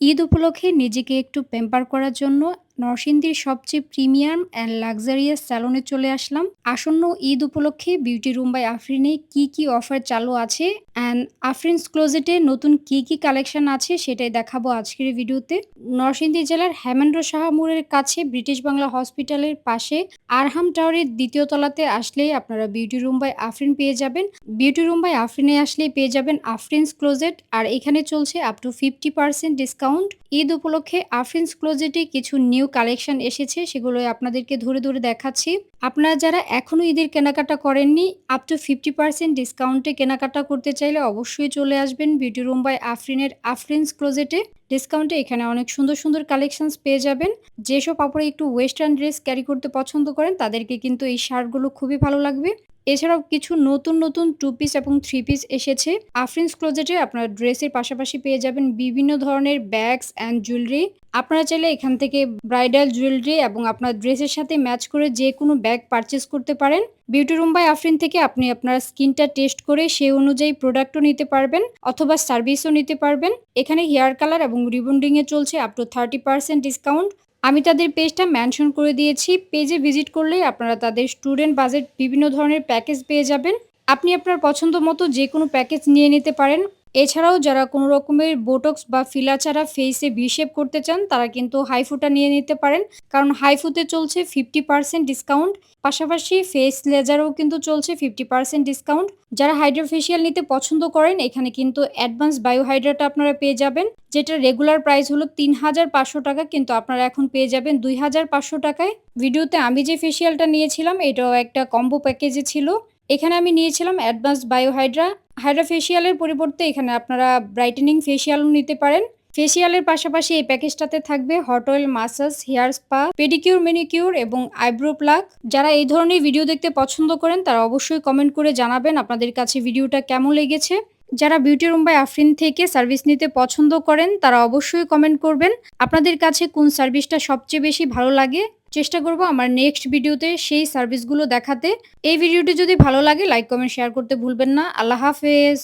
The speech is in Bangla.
ঈদ উপলক্ষে নিজেকে একটু পেম্পার করার জন্য নরসিংদীর সবচেয়ে প্রিমিয়াম অ্যান্ড লাক্সারিয়াস স্যালনে চলে আসলাম। আসন্ন ঈদ উপলক্ষে বিউটি রুম বাই আফরিনে কি কি অফার চালু আছে? অ্যান্ড আফরিনস ক্লোজেটে নতুন কি কি কালেকশন আছে সেটাই দেখাবো আজকের ভিডিওতে। নরসিংদী জেলার হেমেন্দ্র সাহামুরের কাছে ব্রিটিশ বাংলা হসপিটালের পাশে আরহাম টাওয়ারের দ্বিতীয় তলাতে আসলেই আপনারা বিউটি রুম বাই আফরিন পেয়ে যাবেন। বিউটি রুম বাই আফরিনে আসলেই পেয়ে যাবেন আফরিনস ক্লোজেট। আর এখানে চলছে up to fifty percent discount Eid উপলক্ষে আফরিনস ক্লোজেটে কিছু নিউ কালেকশন এসেছে সেগুলো আপনাদেরকে ধরে ধরে দেখাচ্ছি। আপনারা যারা এখনও ঈদের কেনাকাটা করেননি আপ টু ফিফটি পার্সেন্ট ডিসকাউন্টে কেনাকাটা করতে চাইলে অবশ্যই চলে আসবেন বিউটি রুম বাই আফরিনের আফরিনস ক্লোজেটে ডিসকাউন্টে এখানে অনেক সুন্দর সুন্দর কালেকশনস পেয়ে যাবেন। যেসব আপনারা একটু ওয়েস্টার্ন ড্রেস ক্যারি করতে পছন্দ করেন, তাদেরকে কিন্তু এই শার্টগুলো খুবই ভালো লাগবে। এছাড়াও কিছু নতুন নতুন টু পিস এবং থ্রি পিস এসেছে। আফরিন্স ক্লোজেটে আপনারা ড্রেসের পাশাপাশি পেয়ে যাবেন বিভিন্ন ধরনের ব্যাগস অ্যান্ড জুয়েলারি আপনারা চাইলে এখান থেকে ব্রাইডাল জুয়েলারি এবং আপনার ড্রেসের সাথে ম্যাচ করে যে কোনো ব্যাগ পারচেস করতে পারেন। বিউটি রুম বাই আফরিন থেকে আপনি আপনার স্কিনটা টেস্ট করে সেই অনুযায়ী প্রোডাক্টও নিতে পারবেন অথবা সার্ভিসও নিতে পারবেন। এখানে হেয়ার কালার এবং রিবন্ডিংয়ে চলছে up to thirty percent discount আমি তাদের পেজটা মেনশন করে দিয়েছি। পেজে ভিজিট করলেই আপনারা তাদের স্টুডেন্ট বাজেট বিভিন্ন ধরনের প্যাকেজ পেয়ে যাবেন। আপনি আপনার পছন্দ মতো যে কোনো প্যাকেজ নিয়ে নিতে পারেন। এছাড়াও যারা কোনো রকমের বোটক্স বা ফিলা ছাড়া ফেসে ভিশেপ করতে চান, তারা কিন্তু হাইফুটা নিয়ে নিতে পারেন। কারণ হাইফুতে চলছে ফিফটি পার্সেন্ট ডিসকাউন্ট পাশাপাশি ফেস লেজারও কিন্তু চলছে ফিফটি পার্সেন্ট ডিসকাউন্ট যারা হাইড্রোফেশিয়াল নিতে পছন্দ করেন, এখানে কিন্তু অ্যাডভান্স বায়োহাইড্রাটা আপনারা পেয়ে যাবেন, যেটা রেগুলার প্রাইস হলো তিন হাজার পাঁচশো টাকা, কিন্তু আপনারা এখন পেয়ে যাবেন দুই হাজার পাঁচশো টাকায়। ভিডিওতে আমি যে ফেসিয়ালটা নিয়েছিলাম, এটাও একটা কম্বো প্যাকেজে ছিল। এখানে আমি নিয়েছিলাম অ্যাডভান্স বায়োহাইড্রা। হাইড্রা ফেসিয়ালের পরিবর্তে এখানে আপনারা ব্রাইটেনিং ফেসিয়ালও নিতে পারেন। ফেসিয়ালের পাশাপাশি এই প্যাকেজটাতে থাকবে hot oil massage, hair spa, pedicure, manicure এবং আইব্রো প্লাক যারা এই ধরনের ভিডিও দেখতে পছন্দ করেন, তারা অবশ্যই কমেন্ট করে জানাবেন আপনাদের কাছে ভিডিওটা কেমন লেগেছে। যারা বিউটি রুম বাই আফরিন থেকে সার্ভিস নিতে পছন্দ করেন, তারা অবশ্যই কমেন্ট করবেন। আপনাদের কাছে কোন সার্ভিসটা সবচেয়ে বেশি ভালো লাগে? চেষ্টা করব আমার নেক্সট ভিডিওতে সেই সার্ভিসগুলো দেখাতে। এই ভিডিওটি যদি ভালো লাগে লাইক কমেন্ট শেয়ার করতে ভুলবেন না। আল্লাহ হাফেজ।